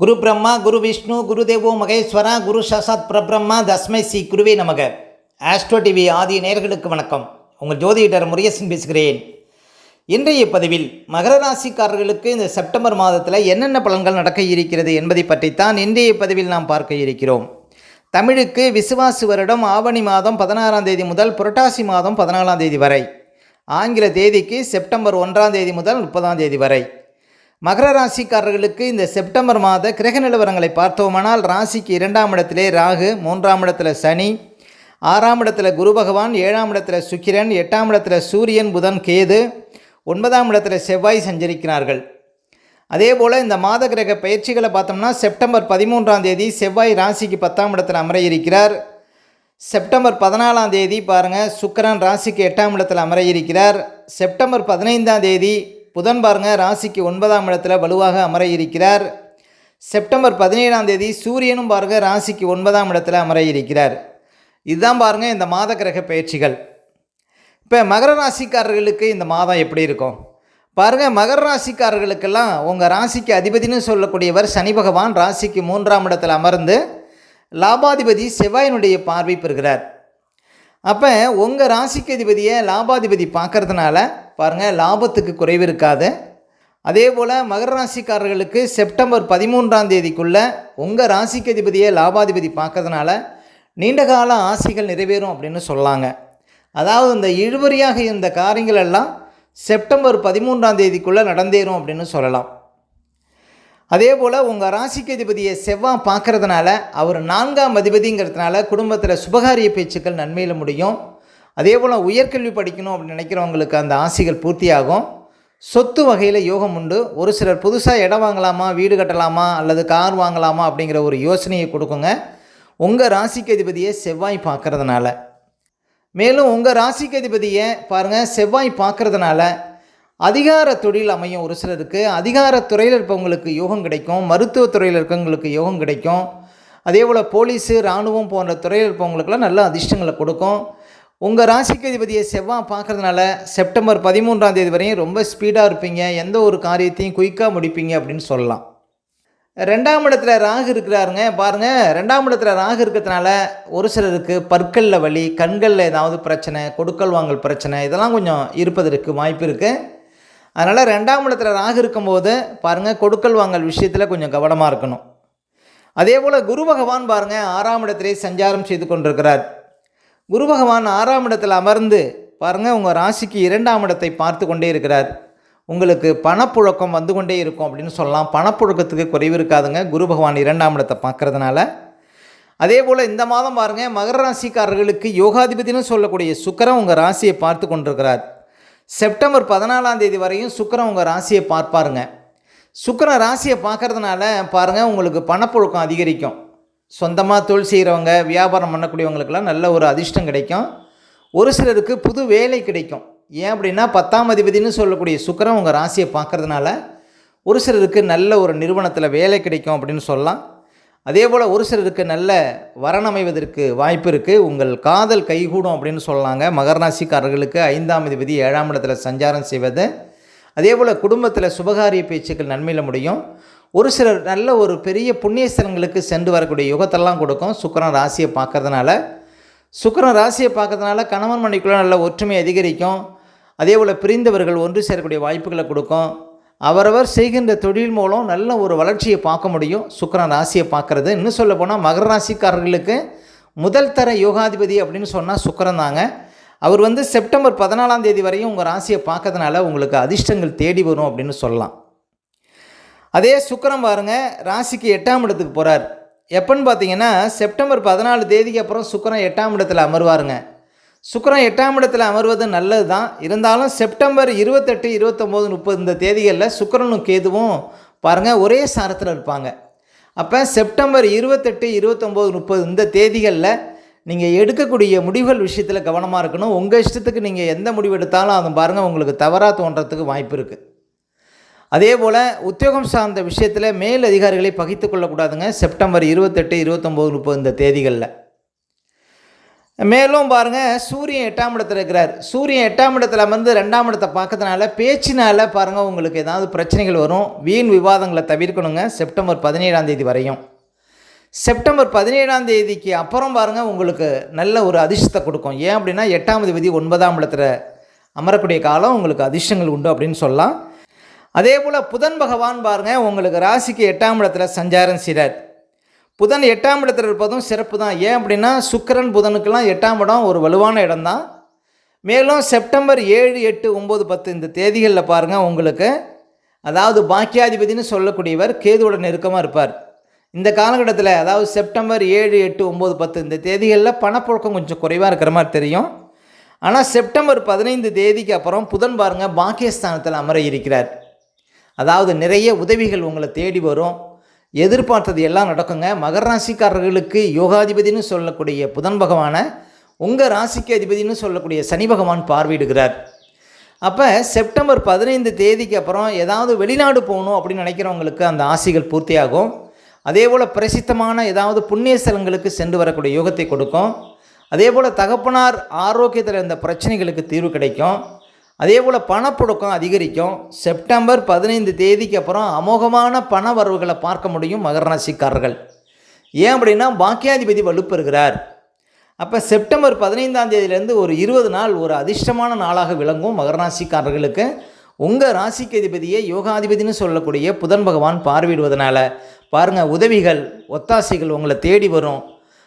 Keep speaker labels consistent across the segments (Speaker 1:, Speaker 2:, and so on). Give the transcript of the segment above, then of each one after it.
Speaker 1: குரு பிரம்மா குரு விஷ்ணு குரு தேவோ மகேஸ்வரா குரு சசாத் பிரபிரம்மா தஸ்மை சி குருவே நமக. ஆஸ்ட்ரோ டிவி ஆதி நேர்களுக்கு வணக்கம். உங்கள் ஜோதிடர் முருகேசன் பேசுகிறேன். இன்றைய பதிவில் மகர ராசிக்காரர்களுக்கு இந்த செப்டம்பர் மாதத்தில் என்னென்ன பலன்கள் நடக்க இருக்கிறது என்பதை பற்றித்தான் இன்றைய பதிவில் நாம் பார்க்க இருக்கிறோம். தமிழுக்கு விசுவாசு வருடம் ஆவணி மாதம் பதினாறாம் தேதி முதல் புரட்டாசி மாதம் பதினாலாம் தேதி வரை. ஆங்கில தேதிக்கு செப்டம்பர் ஒன்றாம் தேதி முதல் முப்பதாம் தேதி வரை. மகர ராசிக்காரர்களுக்கு இந்த செப்டம்பர் மாத கிரக நிலவரங்களை பார்த்தோமானால் ராசிக்கு இரண்டாம் இடத்திலே ராகு மூன்றாம் இடத்துல சனி ஆறாம் இடத்துல குரு பகவான் ஏழாம் இடத்துல சுக்கிரன் எட்டாம் இடத்துல சூரியன் புதன் கேது ஒன்பதாம் இடத்துல செவ்வாய் சஞ்சரிக்கிறார்கள். அதே போல் இந்த மாத கிரக பயிற்சிகளை பார்த்தோம்னா செப்டம்பர் பதிமூன்றாம் தேதி செவ்வாய் ராசிக்கு பத்தாம் இடத்துல அமர இருக்கிறார் செப்டம்பர் பதினாலாம் தேதி பாருங்கள் சுக்கரன் ராசிக்கு எட்டாம் இடத்தில் அமர இருக்கிறார் செப்டம்பர் பதினைந்தாம் தேதி புதன் பாருங்கள் ராசிக்கு ஒன்பதாம் இடத்துல வலுவாக அமர இருக்கிறார் செப்டம்பர் பதினேழாம் தேதி சூரியனும் பாருங்கள் ராசிக்கு ஒன்பதாம் இடத்துல அமர இருக்கிறார் இதுதான் பாருங்கள் இந்த மாத கிரக பயிற்சிகள். இப்போ மகர ராசிக்காரர்களுக்கு இந்த மாதம் எப்படி இருக்கும்? பாருங்கள் மகர ராசிக்காரர்களுக்கெல்லாம் உங்கள் ராசிக்கு அதிபதினு சொல்லக்கூடியவர் சனி பகவான் ராசிக்கு மூன்றாம் இடத்தில் அமர்ந்து லாபாதிபதி செவ்வாயினுடைய பார்வை பெறுகிறார். அப்போ உங்கள் ராசிக்கு அதிபதியை லாபாதிபதி பார்க்கறதுனால பாருங்கள் லாபத்துக்கு குறைவு இருக்காது. அதே போல் மகர ராசிக்காரர்களுக்கு செப்டம்பர் பதிமூன்றாம் தேதிக்குள்ளே உங்கள் ராசிக்கு அதிபதியை லாபாதிபதி பார்க்கறதுனால நீண்டகால ஆசைகள் நிறைவேறும் அப்படின்னு சொல்லாங்க. அதாவது இந்த இழுவரியாக இருந்த காரியங்கள் எல்லாம் செப்டம்பர் பதிமூன்றாம் தேதிக்குள்ளே நடந்தேறும் அப்படின்னு சொல்லலாம். அதே போல் உங்கள் ராசிக்கு அதிபதியை செவ்வாய் பார்க்கறதுனால அவர் நான்காம் அதிபதிங்கிறதுனால குடும்பத்தில் சுபகாரிய பேச்சுக்கள் நன்மையில் முடியும். அதே போல் உயர்கல்வி படிக்கணும் அப்படின்னு நினைக்கிறவங்களுக்கு அந்த ஆசைகள் பூர்த்தியாகும். சொத்து வகையில் யோகம் உண்டு. ஒரு சிலர் புதுசாக இடம் வாங்கலாமா வீடு கட்டலாமா அல்லது கார் வாங்கலாமா அப்படிங்கிற ஒரு யோசனையை கொடுக்குங்க. உங்கள் ராசிக்கு அதிபதியை செவ்வாய் பார்க்கறதுனால. மேலும் உங்கள் ராசிக்கு அதிபதியை பாருங்கள் செவ்வாய் பார்க்குறதுனால அதிகார தொழில் அமையும் ஒரு சிலருக்கு அதிகாரத்துறையில் இருப்பவங்களுக்கு யோகம் கிடைக்கும் மருத்துவத்துறையில் இருக்கவங்களுக்கு யோகம் கிடைக்கும். அதே போல் போலீஸு இராணுவம் போன்ற துறையில் இருப்பவங்களுக்கெல்லாம் நல்ல அதிர்ஷ்டங்களை கொடுக்கும். உங்கள் ராசிக்கு அதிபதியை செவ்வாய் பார்க்கறதுனால செப்டம்பர் பதிமூன்றாம் தேதி வரையும் ரொம்ப ஸ்பீடாக இருப்பீங்க. எந்த ஒரு காரியத்தையும் குயிக்காக முடிப்பீங்க அப்படின்னு சொல்லலாம். ரெண்டாம் இடத்துல ராகு இருக்கிறாருங்க. பாருங்கள் ரெண்டாம் இடத்துல ராகு இருக்கிறதுனால ஒரு சிலருக்கு பற்களில் வலி கண்களில் ஏதாவது பிரச்சனை கொடுக்கல் வாங்கல் பிரச்சனை இதெல்லாம் கொஞ்சம் இருப்பதற்கு வாய்ப்பு இருக்குது அதனால் ரெண்டாம் இடத்துல ராகு இருக்கும்போது பாருங்கள் கொடுக்கல் வாங்கல் விஷயத்தில் கொஞ்சம் கவனமாக இருக்கணும். அதே போல் குரு பகவான் பாருங்கள் ஆறாம் இடத்திலே சஞ்சாரம் செய்து கொண்டிருக்கிறார். குரு பகவான் ஆறாம் இடத்தில் அமர்ந்து பாருங்கள் உங்கள் ராசிக்கு இரண்டாம் இடத்தை பார்த்து கொண்டே இருக்கிறார். உங்களுக்கு பணப்புழக்கம் வந்து கொண்டே இருக்கும் அப்படின்னு சொல்லலாம். பணப்புழக்கத்துக்கு குறைவு இருக்காதுங்க. குரு பகவான் இரண்டாம் இடத்தை பார்க்குறதுனால. அதே போல் இந்த மாதம் பாருங்கள் மகர ராசிக்காரர்களுக்கு யோகாதிபதினு சொல்லக்கூடிய சுக்கரம் உங்கள் ராசியை பார்த்து கொண்டிருக்கிறார். செப்டம்பர் பதினாலாம் தேதி வரையும் சுக்கரன் உங்கள் ராசியை பார்ப்பாருங்க சுக்கரன் ராசியை பார்க்கறதுனால பாருங்கள் உங்களுக்கு பணப்புழக்கம் அதிகரிக்கும். சொந்தமாக தொழில் செய்கிறவங்க வியாபாரம் பண்ணக்கூடியவங்களுக்கெல்லாம் நல்ல ஒரு அதிர்ஷ்டம் கிடைக்கும். ஒரு சிலருக்கு புது வேலை கிடைக்கும். ஏன் அப்படின்னா பத்தாம் அதிபதினு சொல்லக்கூடிய சுக்கரன் உங்கள் ராசியை பார்க்கறதுனால ஒரு சிலருக்கு நல்ல ஒரு நிறுவனத்தில் வேலை கிடைக்கும் அப்படின்னு சொல்லலாம். அதே போல் ஒரு சிலருக்கு நல்ல வரன் அமைவதற்கு வாய்ப்பு இருக்குது உங்கள் காதல் கைகூடும் அப்படின்னு சொல்லலாங்க மகராசிக்காரர்களுக்கு ஐந்தாம் அதிபதி ஏழாம் இடத்துல சஞ்சாரம் செய்வது. அதே போல் குடும்பத்தில் சுபகாரிய பேச்சுக்கள் நன்மையில் முடியும். ஒரு சிலர் நல்ல ஒரு பெரிய புண்ணிய ஸ்தலங்களுக்கு சென்று வரக்கூடிய யுகத்தெல்லாம் கொடுக்கும். சுக்கரன் ராசியை பார்க்கறதுனால. சுக்கரன் ராசியை பார்க்கறதுனால கணவன் மனைக்குள்ளே நல்ல ஒற்றுமை அதிகரிக்கும். அதே போல் பிரிந்தவர்கள் ஒன்று சேரக்கூடிய வாய்ப்புகளை கொடுக்கும். அவரவர் செய்கின்ற தொழில் மூலம் நல்ல ஒரு வளர்ச்சியை பார்க்க முடியும். சுக்கரன் ராசியை பார்க்குறது. இன்னும் சொல்ல போனால் மகர ராசிக்காரர்களுக்கு முதல் தர யோகாதிபதி அப்படின்னு சொன்னால் சுக்கரன் தாங்க. அவர் வந்து செப்டம்பர் பதினாலாம் தேதி வரையும் உங்கள் ராசியை பார்க்கறதுனால உங்களுக்கு அதிர்ஷ்டங்கள் தேடி வரும் அப்படின்னு சொல்லலாம். அதே சுக்கரம் பாருங்க ராசிக்கு எட்டாம் இடத்துக்கு போகிறார் எப்போன்னு பார்த்தீங்கன்னா செப்டம்பர் பதினாலு தேதிக்கு அப்புறம் சுக்கரன் எட்டாம் இடத்துல அமர்வாருங்க. சுக்கரன் எட்டாம் இடத்துல அமர்வது நல்லது தான் இருந்தாலும் செப்டம்பர் இருபத்தெட்டு இருபத்தொம்போது முப்பது இந்த தேதிகளில் சுக்கரனும் கேதுவும் பாருங்கள் ஒரே சாரத்தில் இருப்பாங்க. அப்போ செப்டம்பர் இருபத்தெட்டு இருபத்தொம்போது முப்பது இந்த தேதிகளில் நீங்கள் எடுக்கக்கூடிய முடிவுகள் விஷயத்தில் கவனமாக இருக்கணும். உங்கள் இஷ்டத்துக்கு நீங்கள் எந்த முடிவு எடுத்தாலும் அதை பாருங்கள் உங்களுக்கு தவறாக தோன்றதுக்கு வாய்ப்பு இருக்குது அதே போல் உத்தியோகம் சார்ந்த விஷயத்தில் மேல் அதிகாரிகளை பகித்து கொள்ளக்கூடாதுங்க. செப்டம்பர் இருபத்தெட்டு இருபத்தொம்போது முப்பது இந்த தேதிகளில். மேலும் பாருங்கள் சூரியன் எட்டாம் இடத்துல இருக்கிறார். சூரியன் எட்டாம் இடத்துல வந்து ரெண்டாம் இடத்தை பார்க்கறதுனால பேச்சினால் பாருங்கள் உங்களுக்கு ஏதாவது பிரச்சனைகள் வரும். வீண் விவாதங்களை தவிர்க்கணுங்க. செப்டம்பர் பதினேழாம் தேதி வரையும். செப்டம்பர் பதினேழாம் தேதிக்கு அப்புறம் பாருங்கள் உங்களுக்கு நல்ல ஒரு அதிர்ஷ்டத்தை கொடுக்கும். ஏன் அப்படின்னா எட்டாம் தேதி ஒன்பதாம் இடத்துல அமரக்கூடிய காலம் உங்களுக்கு அதிர்ஷ்டங்கள் உண்டு அப்படின்னு சொல்லலாம். அதே போல் புதன் பகவான் பாருங்கள் உங்களுக்கு ராசிக்கு எட்டாம் இடத்துல சஞ்சாரம் செய்கிறார் புதன் எட்டாம் இடத்தில் இருப்பதும் சிறப்பு தான். ஏன் அப்படின்னா சுக்கிரன் புதனுக்கெல்லாம் எட்டாம் இடம் ஒரு வலுவான இடம்தான். மேலும் செப்டம்பர் ஏழு எட்டு ஒம்பது பத்து இந்த தேதிகளில் பாருங்கள் உங்களுக்கு. அதாவது பாக்கியாதிபதினு சொல்லக்கூடியவர் கேதுவோட நெருக்கமாக இருப்பார். இந்த காலகட்டத்தில் அதாவது செப்டம்பர் ஏழு எட்டு ஒம்பது பத்து இந்த தேதிகளில் பணப்புழக்கம் கொஞ்சம் குறைவாக இருக்கிற மாதிரி தெரியும். ஆனால் செப்டம்பர் பதினைந்து தேதிக்கு அப்புறம் புதன் பாருங்கள் பாக்கியஸ்தானத்தில் அமர இருக்கிறார். அதாவது நிறைய உதவிகள் உங்களை தேடி வரும். எதிர்பார்த்தது எல்லாம் நடக்குங்க. மகர ராசிக்காரர்களுக்கு யோகாதிபதினு சொல்லக்கூடிய புதன் பகவானை உங்கள் ராசிக்கு அதிபதினு சொல்லக்கூடிய சனி பகவான் பார்வையிடுகிறார். அப்போ செப்டம்பர் பதினைந்து தேதிக்கு அப்புறம் ஏதாவது வெளிநாடு போகணும் அப்படின்னு நினைக்கிறவங்களுக்கு அந்த ஆசைகள் பூர்த்தியாகும். அதே போல் பிரசித்தமான ஏதாவது புண்ணிய ஸ்தலங்களுக்கு சென்று வரக்கூடிய யோகத்தை கொடுக்கும். அதே போல் தகப்பனார் ஆரோக்கியத்தில் இருந்த பிரச்சனைகளுக்கு தீர்வு கிடைக்கும். அதே போல் பணப்புழக்கம் அதிகரிக்கும். செப்டம்பர் பதினைந்து தேதிக்கு அப்புறம் அமோகமான பண வரவுகளை பார்க்க முடியும் மகர ராசிக்காரர்கள். ஏன் அப்படின்னா பாக்கியாதிபதி வலுப்பெறுகிறார். அப்போ செப்டம்பர் பதினைந்தாம் தேதியிலேருந்து ஒரு இருபது நாள் ஒரு அதிர்ஷ்டமான நாளாக விளங்கும் மகர ராசிக்காரர்களுக்கு. உங்கள் ராசிக்கு அதிபதியை யோகாதிபதினு சொல்லக்கூடிய புதன் பகவான் பார்வையிடுவதனால பாருங்கள் உதவிகள் ஒத்தாசைகள் உங்களை தேடி வரும்.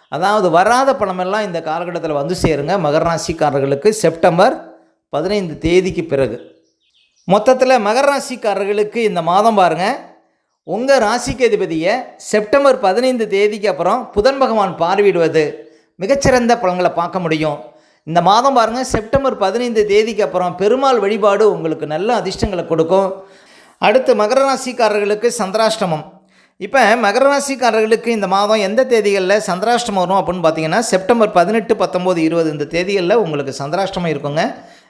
Speaker 1: அதாவது வராத பணமெல்லாம் இந்த காலகட்டத்தில் வந்து சேருங்க மகர ராசிக்காரர்களுக்கு. செப்டம்பர் பதினைந்து தேதிக்கு பிறகு. மொத்தத்தில் மகர ராசிக்காரர்களுக்கு இந்த மாதம் பாருங்கள் உங்கள் ராசிக்கு அதிபதியை செப்டம்பர் பதினைந்து தேதிக்கு அப்புறம் புதன் பகவான் பார்வையிடுவது மிகச்சிறந்த பலன்களை பார்க்க முடியும். இந்த மாதம் பாருங்கள் செப்டம்பர் பதினைந்து தேதிக்கு அப்புறம் பெருமாள் வழிபாடு உங்களுக்கு நல்ல அதிர்ஷ்டங்களை கொடுக்கும். அடுத்து மகர ராசிக்காரர்களுக்கு சந்திராஷ்டமம். இப்போ மகர ராசிக்காரர்களுக்கு இந்த மாதம் எந்த தேதிகளில் சந்திராஷ்டமம் வரும் அப்படின்னு பார்த்தீங்கன்னா செப்டம்பர் பதினெட்டு பத்தொம்போது இருபது இந்த தேதிகளில் உங்களுக்கு சந்திராஷ்டமம் இருக்குங்க.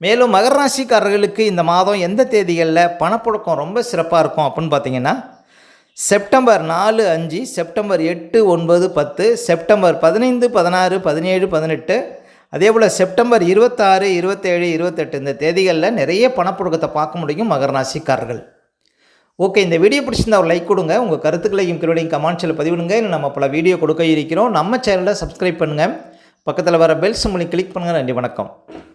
Speaker 1: மேலும் மகர ராசிக்காரர்களுக்கு இந்த மாதம் எந்த தேதிகளில் பணப்புழக்கம் ரொம்ப சிறப்பாக இருக்கும் அப்படின்னு பார்த்தீங்கன்னா செப்டம்பர் நாலு அஞ்சு செப்டம்பர் எட்டு ஒன்பது பத்து செப்டம்பர் பதினைந்து பதினாறு பதினேழு பதினெட்டு அதே போல் செப்டம்பர் இருபத்தாறு இருபத்தேழு இருபத்தெட்டு இந்த தேதிகளில் நிறைய பணப்புழக்கத்தை பார்க்க முடியும் மகர ராசிக்காரர்கள். ஓகே இந்த வீடியோ பிடிச்சிருந்தா ஒரு லைக் கொடுங்க உங்கள் கருத்துக்களையும் கிருடையும் கமெண்ட்ஸில் பதிவிடுங்க இல்லை நம்ம பல வீடியோ கொடுக்க இருக்கிறோம். நம்ம சேனலை சப்ஸ்கிரைப் பண்ணுங்கள் பக்கத்தில் வர பெல்ஸ் மொழி கிளிக் பண்ணுங்கள் நன்றி வணக்கம்.